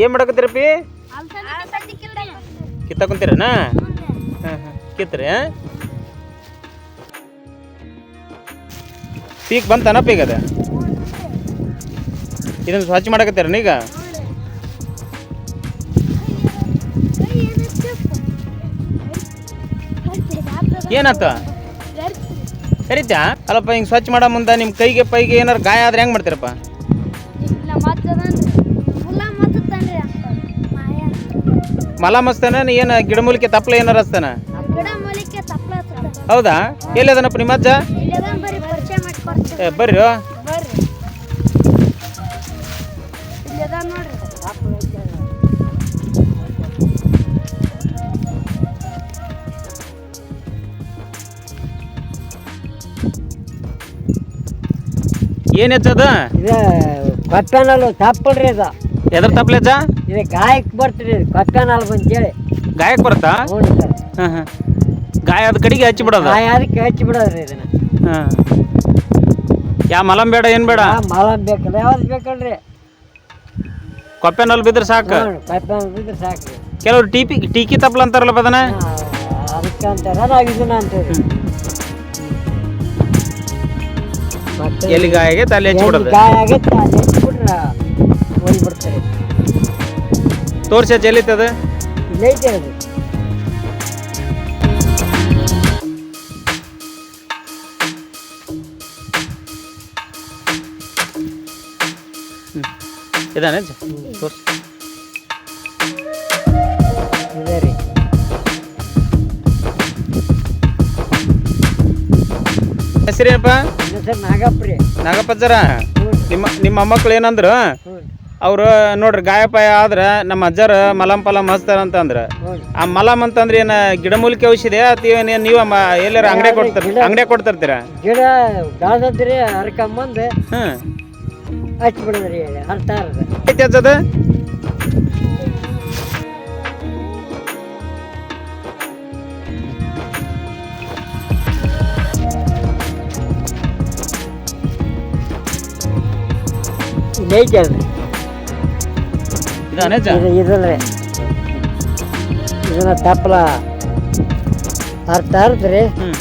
ಏನು ಮಾಡಕತ್ತೀರಪ್ಪಿ ಕಿತ್ತಾಕೊಂತೀರನ ಹಾಂ ಹಾಂ. ಕಿತ್ರಿ ಪೀಕ್ ಬಂತಾನಪ್ಪ ಈಗ ಅದ? ಇದನ್ನು ಸ್ವಚ್ಛ ಮಾಡಕತ್ತೀರನ ಈಗ? ಏನಾತ? ಕರಿತ್ಯಾ ಅಲ್ಲಪ್ಪ, ಹಿಂಗೆ ಸ್ವಚ್ಛ ಮಾಡೋ ಮುಂದೆ ನಿಮ್ಮ ಕೈಗೆ, ಪೈಗೆ ಏನಾರು ಗಾಯ ಆದ್ರೆ ಹೆಂಗೆ ಮಾಡ್ತೀರಪ್ಪ? ಮಲ ಮಸ್ತಾನ ಏನು ಗಿಡಮೂಲಿಕೆ ತಪ್ಪಲ ಏನಾರ ಹಚ್ತಾನ? ಹೌದಾ? ಎಲ್ಲಿ ಅದನಪ್ಪ ನಿಮ್ಮ ಅಜ್ಜ? ಏ ಬರ್ರಿ ಏನು ಹೆಚ್ಚದ ತಪ್ಪಲ್ರಿ ಇದು ಎದ್ರ ತಪ್ಪಲೆ ಜಾ? ಇದು ಗಾಯಕ್ಕೆ ಬರ್ತೀರಿ ಕೊಪ್ಪನಲ್ ಬಂತೇಳಿ. ಗಾಯಕ್ಕೆ ಬರುತ್ತಾ? ಹ್ಞೂ ಸರ್. ಹಾಂ ಹಾಂ ಗಾಯ ಅದ ಕಡೆಗೆ ಹಚ್ಚಿ ಬಿಡೋದು? ಗಾಯ ಅದಕ್ಕೆ ಹಚ್ಚಿ ಬಿಡೋದ್ರಿ ಇದನ್ನ. ಹಾಂ ಯಾ ಮಲಂ ಬೇಡ ಏನು ಬೇಡ? ಆ ಮಲ ಬೇಕಲ್ಲ ಯಾವ್ದು ಬೇಕಲ್ರಿ? ಕೊಪ್ಪೆನಲ್ಲಿ ಬಿದ್ರೆ ಸಾಕು? ಹ್ಞೂ ಕೊಪ್ಪನಲ್ ಬಿದ್ರೆ ಸಾಕ್ರಿ. ಕೆಲವ್ರು ಟೀಪಿ ಟೀಕಿ ತಪ್ಪಲ ಅಂತಾರಲ್ಲ ಬದನ ಅದಕ್ಕೆ ಅಂತಾರ ನಾವು ಇದನ್ನ ಅಂತೀವಿ ಮತ್ತೆ ಎಲ್ಲಿ ಗಾಯ ಆಗೈತೆ ಅಲ್ಲಿ ಹಚ್ಚಿ ಎಲ್ಲಿ ಬಿಡೋದು? ಗಾಯ ಆಗೈತೆ ಅಲ್ಲಿ ತೋರ್ಸಿ ಇಲ್ಲೇ ಐತೆ ಅದು ಇದಾನೆ ತೋರ್ಸ. ಇದೆ ರೀ. ಹೆಸರೇನಪ್ಪ? ಇನ್ನು ಸರ್ ನಾಗಪ್ರಿ ನಾಗಪ್ಪಜ್ಜರ ಹ್ಞೂ ನಿಮ್ಮ ನಿಮ್ಮ ಮೊಮ್ಮಕ್ಳು ಏನಂದ್ರು? ಅವ್ರು ನೋಡ್ರಿ ಗಾಯಪಾಯ ಆದ್ರೆ ನಮ್ಮ ಅಜ್ಜರ ಮಲಂ ಪಲಂ ಹಚ್ತಾರ ಅಂತಂದ್ರ. ಆ ಮಲಂ ಅಂತಂದ್ರೆ ಏನ ಗಿಡಮೂಲಿಕೆ ಔಷಧಿ ಅಥವಾ ನೀವ ನೀವು ಮ- ಎಲ್ಲಾರ ಅಂಗಡಿ ಕೊಡ್ತಾರ ಅಂಗಡಿ ಕೊಡ್ತಿರ್ತೀರ? ಗಿಡ ಬೆಳೆದದ್ರಿ ಹರ್ಕೊಂಬಂದು ಹ್ಮ್ ಹಚ್ಬಿಡದ್ರಿ ಹರ್ತಾರ ಐತಿ ಅಜ್ಜದ ಇಲ್ಲೇ ಐತೆ ಇದಾನೆ ಅಜ್ಜ ಇದು ಇದನ್ನ ತಪ್ಪಲ ಅರ್ಥ ಅರ್ದ್ರಿ ಹ್ಮ್.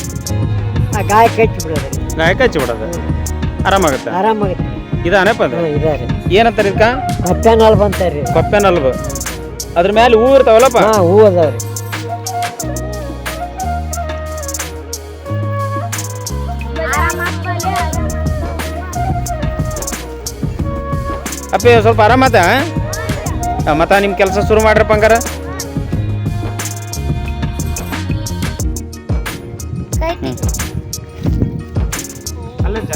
ಆ ಗಾಯ ಕಚ್ಚಿ ಬಿಡೋದು ಗಾಯಕ ಹಚ್ಚಿ ಬಿಡೋದು ಆರಾಮಾಗುತ್ತೆ? ಆರಾಮಾಗುತ್ತೆ ಇದು ಇದಾನೆಪ್ಪ ಅದು ಹ್ಞೂ ಇದೆ ರೀ ಏನಂತಾರೆ ಇದಕ್ಕ? ಕಪ್ಪೆನಲ್ ಬಂತಾರ್ರಿ ಕೊಪ್ಪೆ ನಲ್ಬು. ಅದ್ರ ಮೇಲೆ ಹೂ ಇರ್ತಾವಲ್ಲಪ್ಪ? ಹಾಂ ಹೂ ಅದಾವ್ರಿ. ಅಪ್ಪಿ ಸ್ವಲ್ಪ ಆರಾಮತ ಮತ್ತ ನಿಮ್ಮ ಕೆಲಸ ಶುರು ಮಾಡ್ರಪ್ಪ ಹಂಗಾರ. ಅಲ್ಲಜ್ಜ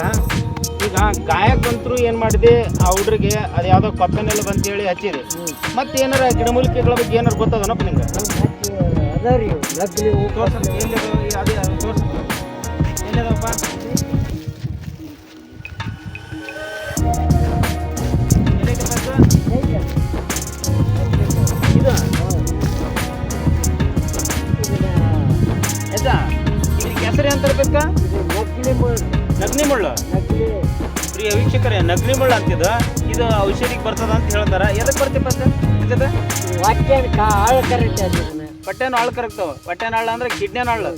ಈಗ ಗಾಯಕಂತರು ಏನು ಮಾಡಿದೆ ಆ ಹುಡ್ರಿಗೆ ಅದು ಯಾವುದೋ ಬಂತ ಬಂತೇಳಿ ಹಚ್ಚಿರಿ ಮತ್ತೆ ಏನಾರ ಗಿಡಮೂಲಿಕೆಗಳ ಬಗ್ಗೆ ಏನಾರ ಗೊತ್ತದನಪ್ಪ ನಿಮ್ಗೆ ಅದ ರೀ ಲಗ್ಲಿ ತೋರ್ಸಪ್ಪ ಅದೇ ತೋರ್ಸ. ಎಲ್ಲಿದವಪ್ಪ ಹೆಸರು ಅಂತ ಇದು ನಗ್ನಿ ಮುಳ್ಳು ಪ್ರಿಯ ವೀಕ್ಷಕರೇ ನಗ್ನಿ ಮುಳ್ಳು ಅಂತಿದ್ದು ಇದು ಔಷಧಿಗೆ ಬರ್ತದ ಅಂತ ಹೇಳ್ತಾರ. ಎದಕ್ಕೆ ವಾಕ್ಯ ಕಾ ಆಳ ಕರೀತೆ ಅದು ಇದನ್ನ. ಹೊಟ್ಟೆನ ಆಳು ಕರಗ್ತಾವ ಹೊಟ್ಟೆನ ಹಾಳು ಅಂದ್ರೆ ಕಿಡ್ನಿನ ಹಾಳು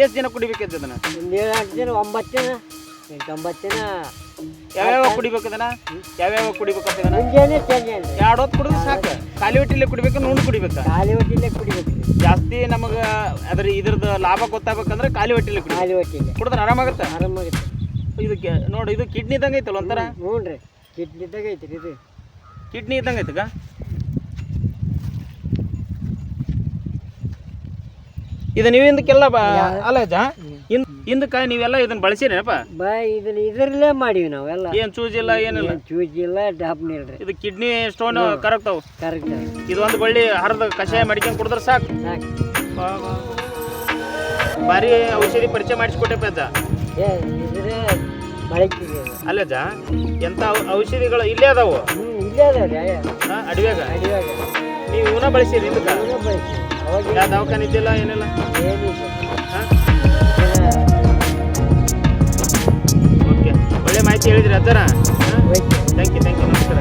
ಎಷ್ಟ್ ದಿನ ಕುಡಿಬೇಕಿತ್ತು ದಿನ ಒಂಬತ್ತು ದಿನ. ಎಂಟು ಒಂಬತ್ತು ದಿನ ಯಾವ್ಯಾವ ಕುಡಿಬೇಕು ಅದನ್ನ ಯಾವ್ಯಾವ ಕುಡಿಬೇಕಪ್ಪ ಇದನ್ನ ಮುಂಜಾನೆ ಸಂಜೆ ಎರಡು ಹೊತ್ತು ಕುಡಿದ್ರೆ ಸಾಕು. ಖಾಲಿ ಹೊಟ್ಟಿಲೆ ಕುಡಿಬೇಕು ನುಣ್ಣು ಕುಡಿಬೇಕು? ಖಾಲಿ ಹೊಟ್ಟಿಲೆ ಕುಡಿಬೇಕು. ಜಾಸ್ತಿ ನಮಗೆ ಅದ್ರ ಇದ್ರದ್ದು ಲಾಭ ಗೊತ್ತಾಗ್ಬೇಕಂದ್ರೆ ಖಾಲಿ ಹೊಟ್ಟಿಲೆ ಕುಡಿ ಖಾಲಿ ಹೊಟ್ಟಿಲೆ. ಕುಡಿದ್ರೆ ಆರಾಮಾಗತ್ತೆ? ಆರಾಮಾಗುತ್ತೆ. ಇದಕ್ಕೆ ನೋಡಿ ಇದು ಕಿಡ್ನಿ ಇದ್ದಂಗೆ ಐತಲ್ಲ ಒಂಥರ? ಹ್ಞೂ ರೀ. ಕಿಡ್ನಿದಾಗ ಐತ್ರಿ ಇದು. ಕಿಡ್ನಿ ಇದ್ದಂಗೆ ಐತಗ ಇದು ನೀವು ಕೆಲ್ಲ ಬಾ ಅಲ್ಲ ಹಿಂದ್ ಹಿಂದಕ್ಕೆ ನೀವೆಲ್ಲ ಇದನ್ನ ಬಳಸಿರೇನಪ್ಪ? ಬಾ ಇದನ್ನ ಇದರಲ್ಲೇ ಮಾಡೀವಿ ನಾವೆಲ್ಲ ಏನ್ ಚೂಜ್ ಇಲ್ಲ ಏನಿಲ್ಲ ಚೂಜ್ ಇಲ್ಲ ಡಾಪ್ ನೀಡ್ರಿ ಇದು ಕಿಡ್ನಿ ಸ್ಟೋನ್ ಕರಗ್ತಾವ. ಕರೆಕ್ಟ್ ಇದು ಒಂದು ಬಳ್ಳಿ ಹರಿದ ಕಷಾಯ ಮಾಡ್ಕೊಂಡು ಕುಡಿದ್ರೆ ಸಾಕು. ಬಾರಿ ಭಾರಿ ಔಷಧಿ ಪರಿಚಯ ಮಾಡಿಸ್ಕೊಟ್ಟೆಪ್ಪ ಅಜ್ಜ ಏ ಇದ್ರೆ ಅದು. ಎಂತ ಔ- ಔಷಧಿಗಳು ಇಲ್ಲೇ ಅದಾವು? ಹ್ಞೂ ಇಲ್ಲೇ ಅದಾವ್ರಿ ಹಾ, ಅಡವ್ಯಾಗ ಅಡಿವಾಗ ನೀವು ಇವನ್ನ ಬಳಸಿರಿ ಇದಕ್ಕೆ? ಇವನ್ನ ಅವಾಗ ಯಾವ ದವಾಖಾನೆ ಇದ್ದಿಲ್ಲ ಏನಿಲ್ಲ? ಏನಿಲ್ಲ. ಓಕೆ ಅದರ ಥ್ಯಾಂಕ್ ಯು ಥ್ಯಾಂಕ್ ಯು ನಮಸ್ಕಾರ.